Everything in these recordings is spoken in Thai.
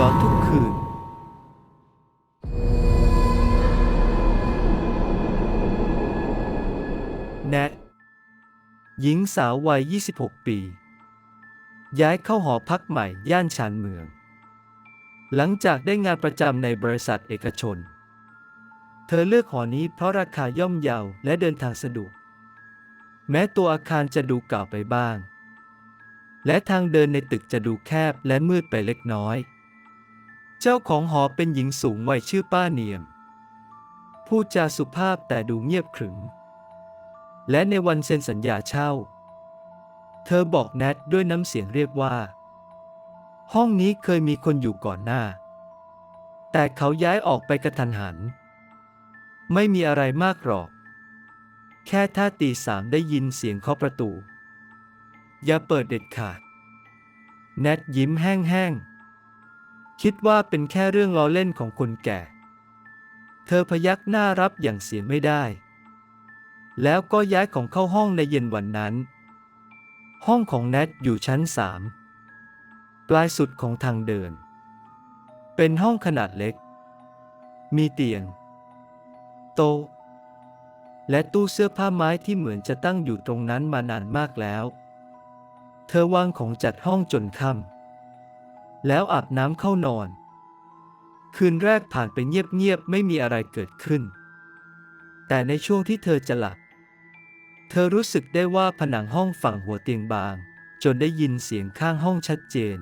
ร้อนทุกคืน แนทหญิงสาววัย 26 ปี ย้ายเข้าหอพักใหม่ย่านชานเมือง หลังจากได้งานประจำในบริษัทเอกชน เธอเลือกหอนี้เพราะราคาย่อมเยาและเดินทางสะดวก แม้ตัวอาคารจะดูเก่าไปบ้างและทางเดินในตึกจะดูแคบและมืดไปเล็กน้อย เจ้าของหอเป็นหญิงสูงวัยชื่อป้าเนียม พูดจาสุภาพแต่ดูเงียบขรึม และในวันเซ็นสัญญาเช่า เธอบอกแนทด้วยน้ำเสียงเรียกว่า ห้องนี้เคยมีคนอยู่ก่อนหน้า แต่เขาย้ายออกไปกระทันหัน ไม่มีอะไรมากหรอก แค่ท่าตีสามได้ยินเสียงเคาะประตู อย่าเปิดเด็ดขาด แนทยิ้มแห้งๆ คิดว่าเป็นแค่เรื่องล้อเล่นของคนแก่ เธอพยักหน้ารับอย่างเสียไม่ได้ แล้วก็ย้ายของเข้าห้องในเย็นวันนั้น ห้องของแนทอยู่ชั้นสามปลายสุดของทางเดิน เป็นห้องขนาดเล็ก มีเตียง โต๊ะและตู้เสื้อผ้าไม้ที่เหมือนจะตั้งอยู่ตรงนั้นมานานมากแล้ว เธอวางของจัดห้องจนค่ำ แล้วอาบน้ำเข้านอน คืนแรกผ่านไปเงียบๆไม่มีอะไรเกิดขึ้น แต่ในช่วงที่เธอจะหลับ เธอรู้สึกได้ว่าผนังห้องฝั่งหัวเตียงบาง จนได้ยินเสียงข้างห้องชัดเจน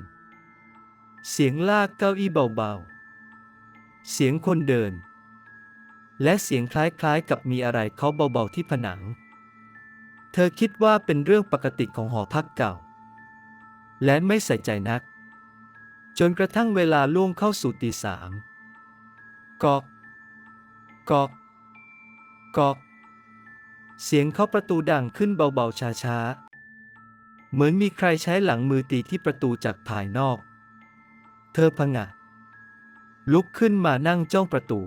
เสียงลากเก้าอี้เบาๆ เสียงคนเดิน และเสียงคล้ายๆกับมีอะไรเคาะเบาๆที่ผนัง เธอคิดว่าเป็นเรื่องปกติของหอพักเก่า และไม่ใส่ใจนัก จนกระทั่งเวลาล่วงเข้าสู่ตีสามกอกกอกกอกเสียงเคาะประตูดังขึ้นเบาๆช้าๆ เหมือนมีใครใช้หลังมือตีที่ประตูจากภายนอก เธอพงะลุกขึ้นมานั่งจ้องประตู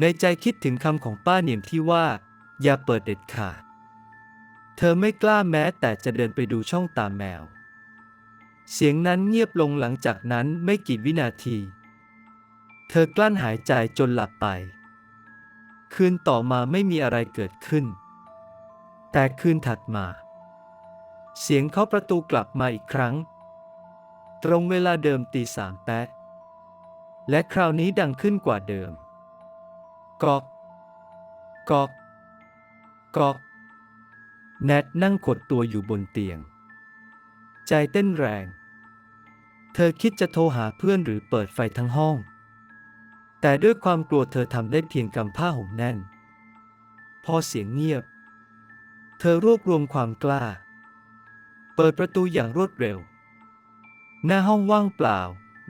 ในใจคิดถึงคำของป้าเหนียมที่ว่า อย่าเปิดเด็ดขาด เธอไม่กล้าแม้แต่จะเดินไปดูช่องตาแมว เสียงนั้นเงียบลงหลังจากนั้นไม่กี่วินาที เธอกลั้นหายใจจนหลับไป คืนต่อมาไม่มีอะไรเกิดขึ้น แต่คืนถัดมา เสียงเคาะประตูกลับมาอีกครั้ง ตรงเวลาเดิมตีสามแป๊ะและคราวนี้ดังขึ้นกว่าเดิมกอกกอกกอกแนทนั่งขดตัวอยู่บนเตียง ใจเต้นแรง เธอคิดจะโทรหาเพื่อนหรือเปิดไฟทั้งห้อง แต่ด้วยความกลัวเธอทำได้เพียงกำผ้าห่มแน่น พอเสียงเงียบ เธอรวบรวมความกล้า เปิดประตูอย่างรวดเร็ว หน้าห้องว่างเปล่า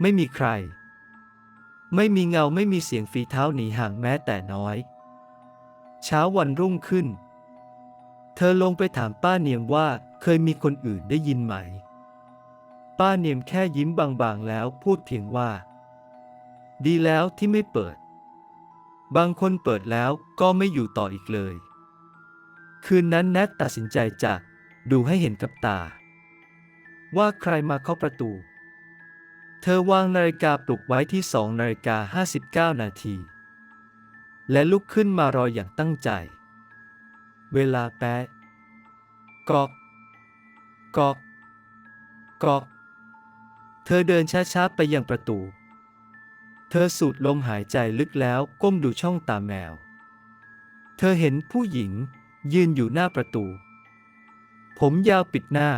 ไม่มีใคร ไม่มีเงาไม่มีเสียงฝีเท้าหนีห่างแม้แต่น้อย เช้าวันรุ่งขึ้น เธอลงไปถามป้าเนียมว่าเคยมีคนอื่นได้ยินไหม ป้าเนียมแค่ยิ้มบางๆแล้วพูดเพียงว่า ดีแล้วที่ไม่เปิด บางคนเปิดแล้วก็ไม่อยู่ต่ออีกเลย คืนนั้นแนทตัดสินใจจะดูให้เห็นกับตา ว่าใครมาเข้าประตู เธอวางนาฬิกาปลุกไว้ที่สองนาฬิกา59 นาที และลุกขึ้นมารออย่างตั้งใจ เวลาแปะกอกกอกกอก เธอเดินช้าๆไปยังประตู เธอสูดลมหายใจลึกแล้วก้มดูช่องตาแมว เธอเห็นผู้หญิงยืนอยู่หน้าประตู ผมยาวปิดหน้า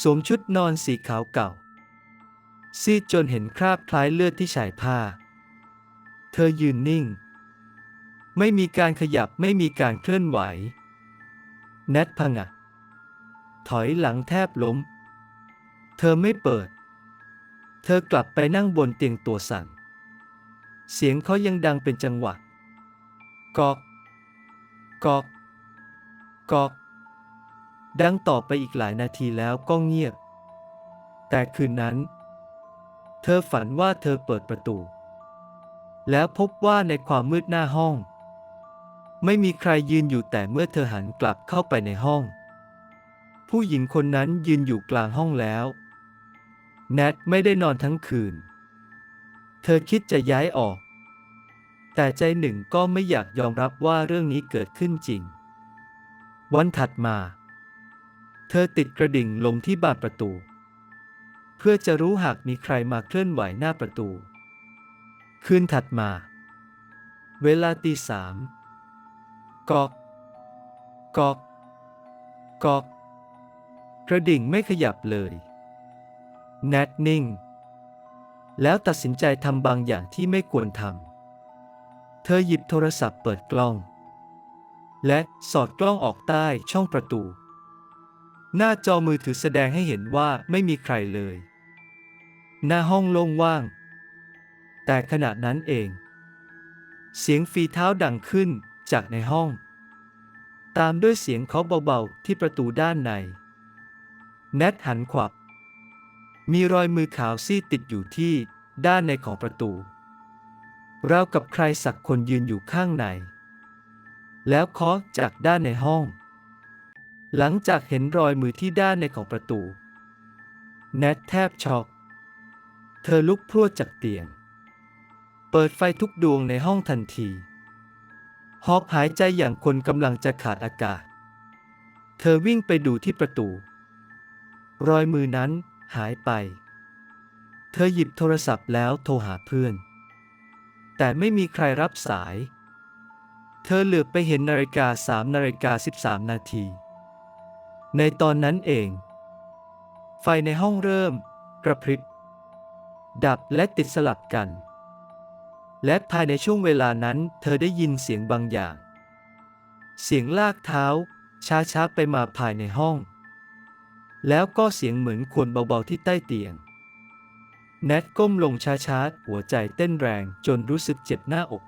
สวมชุดนอนสีขาวเก่า ซีดจนเห็นคราบคล้ายเลือดที่ชายผ้า เธอยืนนิ่ง ไม่มีการขยับไม่มีการเคลื่อนไหวแนทพังะถอยหลังแทบล้ม ธอไม่เปิด เธอกลับไปนั่งบนเตียงตัวสั่น เสียงเขายังดังเป็นจังหวะ กอก กอก กอก ดังต่อไปอีกหลายนาทีแล้วก็เงียบ แต่คืนนั้น เธอฝันว่าเธอเปิดประตู แล้วพบว่าในความมืดหน้าห้อง ไม่มีใครยืนอยู่แต่เมื่อเธอหันกลับเข้าไปในห้อง ผู้หญิงคนนั้นยืนอยู่กลางห้องแล้ว แนทไม่ได้นอนทั้งคืน เธอคิดจะย้ายออก แต่ใจหนึ่งก็ไม่อยากยอมรับว่าเรื่องนี้เกิดขึ้นจริง วันถัดมา เธอติดกระดิ่งลงที่บานประตู เพื่อจะรู้หากมีใครมาเคลื่อนไหวหน้าประตู คืนถัดมา เวลาตีสามกอกกอกกอกกระดิ่งไม่ขยับเลย แนทนิ่ง แล้วตัดสินใจทำบางอย่างที่ไม่ควรทำ เธอหยิบโทรศัพท์เปิดกล้อง และสอดกล้องออกใต้ช่องประตู หน้าจอมือถือแสดงให้เห็นว่าไม่มีใครเลย หน้าห้องโล่งว่าง แต่ขณะนั้นเอง เสียงฝีเท้าดังขึ้นจากในห้อง ตามด้วยเสียงเคาะเบาๆที่ประตูด้านใน แนทหันขวับ มีรอยมือขาวซีดติดอยู่ที่ด้านในของประตู ราวกับใครสักคนยืนอยู่ข้างใน แล้วเคาะจากด้านในห้อง หลังจากเห็นรอยมือที่ด้านในของประตู แนทแทบช็อก เธอลุกพรวดจากเตียง เปิดไฟทุกดวงในห้องทันที หอบหายใจอย่างคนกำลังจะขาดอากาศ เธอวิ่งไปดูที่ประตู รอยมือนั้น หายไป เธอหยิบโทรศัพท์แล้วโทรหาเพื่อน แต่ไม่มีใครรับสาย เธอเหลือบไปเห็นนาฬิกาสามนาฬิกา13นาที ในตอนนั้นเอง ไฟในห้องเริ่ม กระพริบ ดับและติดสลับกัน และภายในช่วงเวลานั้น เธอได้ยินเสียงบางอย่าง เสียงลากเท้าช้าๆไปมาภายในห้อง แล้วก็เสียงเหมือนควนเบาๆที่ใต้เตียง แนทก้มลงช้าๆ หัวใจเต้นแรงจนรู้สึกเจ็บหน้าอก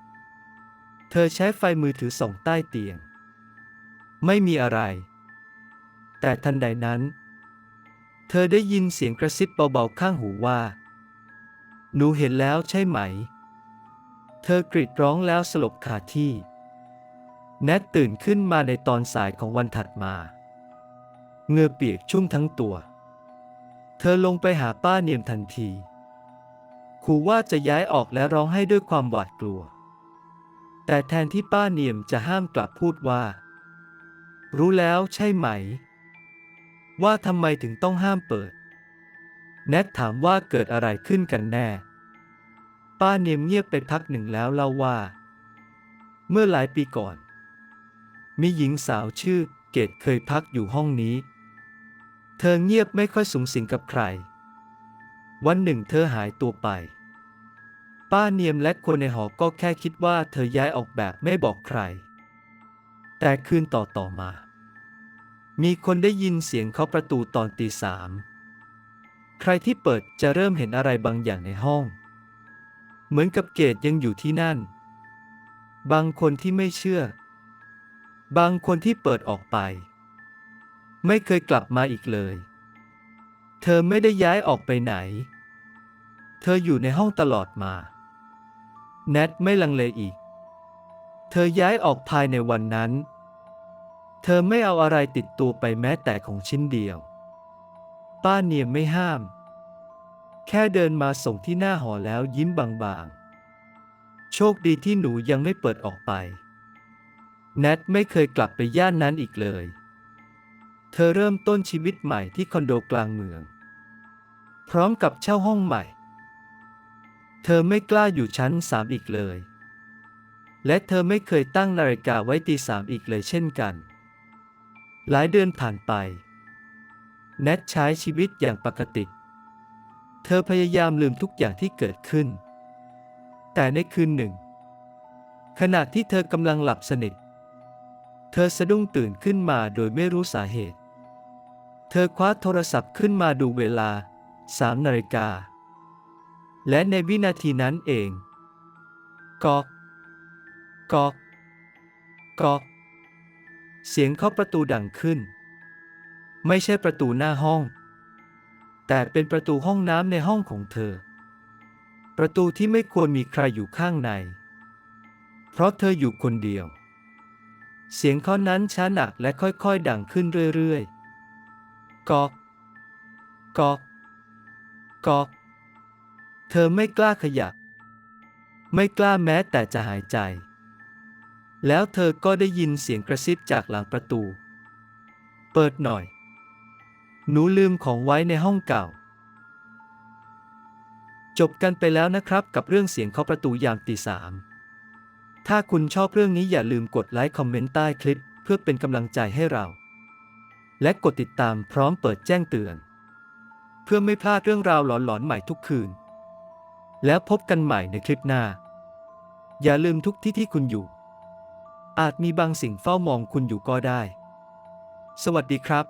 เธอใช้ไฟมือถือส่องใต้เตียง ไม่มีอะไร แต่ทันใดนั้น เธอได้ยินเสียงกระซิบเบาๆข้างหูว่า หนูเห็นแล้วใช่ไหม เธอกรีดร้องแล้วสลบคาที่ แนทตื่นขึ้นมาในตอนสายของวันถัดมา เหงื่อเปียกชุ่มทั้งตัว เธอลงไปหาป้าเนียมทันทีขู่ว่าจะย้ายออกและร้องให้ด้วยความหวาดกลัว แต่แทนที่ป้าเนียมจะห้ามกลับพูดว่า รู้แล้วใช่ไหม ว่าทำไมถึงต้องห้ามเปิด แนทถามว่าเกิดอะไรขึ้นกันแน่ ป้าเนียมเงียบไปพักหนึ่งแล้วเล่าว่า เมื่อหลายปีก่อน มีหญิงสาวชื่อเกดเคยพักอยู่ห้องนี้ เธอเงียบไม่ค่อยสูงสิงกับใคร วันหนึ่งเธอหายตัวไป ป้าเนียมและคนในหอก็แค่คิดว่าเธอย้ายออกแบบไม่บอกใคร แต่คืนต่อต่อมา มีคนได้ยินเสียงเคาะประตูตอนตีสามใครที่เปิดจะเริ่มเห็นอะไรบางอย่างในห้อง เหมือนกับเกดยังอยู่ที่นั่น บางคนที่ไม่เชื่อ บางคนที่เปิดออกไป ไม่เคยกลับมาอีกเลย เธอไม่ได้ย้ายออกไปไหน เธออยู่ในห้องตลอดมา แนทไม่ลังเลอีก เธอย้ายออกภายในวันนั้น เธอไม่เอาอะไรติดตัวไปแม้แต่ของชิ้นเดียว ป้าเนียมไม่ห้าม แค่เดินมาส่งที่หน้าหอแล้วยิ้มบางๆ โชคดีที่หนูยังไม่เปิดออกไป แนทไม่เคยกลับไปย่านนั้นอีกเลย เธอเริ่มต้นชีวิตใหม่ที่คอนโดกลางเมือง พร้อมกับเช่าห้องใหม่ เธอไม่กล้าอยู่ชั้นสามอีกเลย และเธอไม่เคยตั้งนาฬิกาไว้ตีสามอีกเลยเช่นกัน หลายเดือนผ่านไป แนทใช้ชีวิตอย่างปกติ เธอพยายามลืมทุกอย่างที่เกิดขึ้น แต่ในคืนหนึ่ง ขณะที่เธอกำลังหลับสนิทเธอสะดุ้งตื่นขึ้นมาโดยไม่รู้สาเหตุ ธอคว้าโทรศัพท์ขึ้นมาดูเวลาสามนาฬิกา และในวินาทีนั้นเอง กอก กอก กอก เสียงเคาะประตูดังขึ้น ไม่ใช่ประตูหน้าห้อง แต่เป็นประตูห้องน้ำในห้องของเธอ ประตูที่ไม่ควรมีใครอยู่ข้างใน เพราะเธออยู่คนเดียว เสียงเคาะนั้นช้าหนักและค่อยๆ ดังขึ้นเรื่อยๆ กอกกอกกอกเธอไม่กล้าขยับ ไม่กล้าแม้แต่จะหายใจ แล้วเธอก็ได้ยินเสียงกระซิบจากหลังประตู เปิดหน่อย หนูลืมของไว้ในห้องเก่า จบกันไปแล้วนะครับกับเรื่องเสียงเคาะประตูยามตีสามถ้าคุณชอบเรื่องนี้อย่าลืมกดไลค์คอมเมนต์ใต้คลิป เพื่อเป็นกำลังใจให้เรา และกดติดตามพร้อมเปิดแจ้งเตือน เพื่อไม่พลาดเรื่องราวหลอนๆใหม่ทุกคืน แล้วพบกันใหม่ในคลิปหน้า อย่าลืมทุกที่ที่คุณอยู่ อาจมีบางสิ่งเฝ้ามองคุณอยู่ก็ได้ สวัสดีครับ